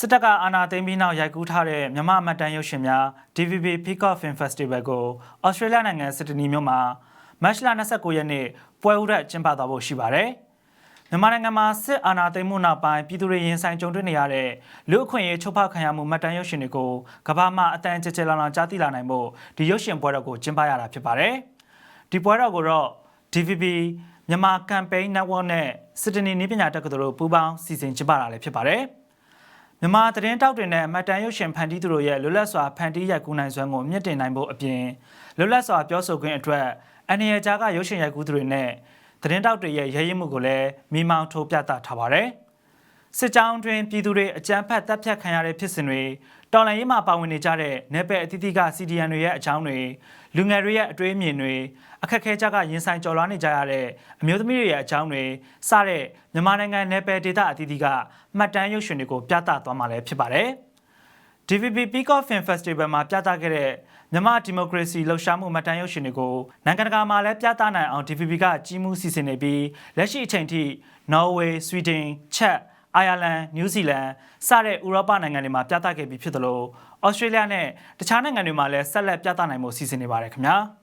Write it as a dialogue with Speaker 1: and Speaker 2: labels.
Speaker 1: စစ်တပ်ကအာဏာသိမ်းပြီးနောက်ရိုက်ကူးထားတဲ့မြမအမတ်တမ်းရုပ်ရှင်များ DVB Peacock Film Festival ကိုဩစတြေးလျနိုင်ငံစစ်ဒနီမြို့မှာမတ်လ29ရက်နေ့ပွဲဥရက်ကျင်းပသွားဖို့ရှိပါတယ်။မြန်မာနိုင်ငံမှာစစ်အာဏာသိမ်းမှုနောက်ပိုင်းပြည်သူတွေရင်ဆိုင်ကြုံတွေ့နေရတဲ့လူအခွင့်အရေးချိုးဖောက်ခံရမှုမှတ်တမ်းရုပ်ရှင်တွေကိုကမ္ဘာမှာအတန်ကြဲကြဲလောင်လောင်ကြားသိလာနိုင်ဖို့ဒီရုပ်ရှင်ပွဲတော်ကိုကျင်းပရတာဖြစ်ပါတယ်။ဒီပွဲတော်ကိုတော့ DVB မြန်မာ Campaign Network နဲ့စစ်ဒနီနည်းပညာတက္ကသိုလ်တို့ပူးပေါင်းစီစဉ်ကျင်းပတာလည်းဖြစ်ပါတယ်။ မြန်မာသတင်းတောက်တွေနဲ့အမတ်တန်ရုပ်ရှင်ဖန်တီးသူတို့ရဲ့လွတ်လပ်စွာဖန်တီးရိုက်ကူးနိုင်စွမ်းကိုမြင့်တင်နိုင်ဖို့အပြင်လွတ်လပ်စွာပြောဆိုခွင့်အတွက်အနေရကြားကရုပ်ရှင်ရိုက်ကူးသူတွေနဲ့သတင်းတောက်တွေရဲ့ရည်ရည်မှုကိုလည်းမိမောင်းထိုးပြသထားပါတယ်။ စစ်ကြောင်းတွင်ပြည်သူတွေအကြမ်းဖက်တပ်ဖြတ်ခံရတဲ့ဖြစ်စဉ်တွေတော်လှန်ရေးမှာပါဝင်နေကြတဲ့내ပယ်အသီးသီးက CDN တွေရဲ့အကြောင်းတွေလူငယ်တွေရဲ့အတွေးအမြင်တွေအခက်အခဲကြကရင်ဆိုင်ကြော်လွှားနေကြရတဲ့အမျိုးသမီးတွေရဲ့အကြောင်းတွေစတဲ့မြန်မာနိုင်ငံ내ပယ်ဒေသအသီးသီးကမှတ်တမ်းရုပ်ရှင်တွေကိုပြသသွားမှာလည်းဖြစ်ပါတယ်။ DVB Peacock Film Festival မှာပြသခဲ့တဲ့မြန်မာဒီမိုကရေစီလှုပ်ရှားမှုမှတ်တမ်းရုပ်ရှင်တွေကိုနိုင်ငံတကာမှာလည်းပြသနိုင်အောင် DVB ကကြီးမှုစီစဉ်နေပြီးလက်ရှိအချိန်ထိ Norway, Sweden, Czech, Ireland, New Zealand စတဲ့ဥရောပနိုင်ငံတွေမှာပြသခဲ့ပြီးဖြစ်သလို Australia နဲ့တခြားနိုင်ငံတွေမှာလည်းဆက်လက်ပြသနိုင်မှုစီစဉ်နေပါတယ်ခင်ဗျာ။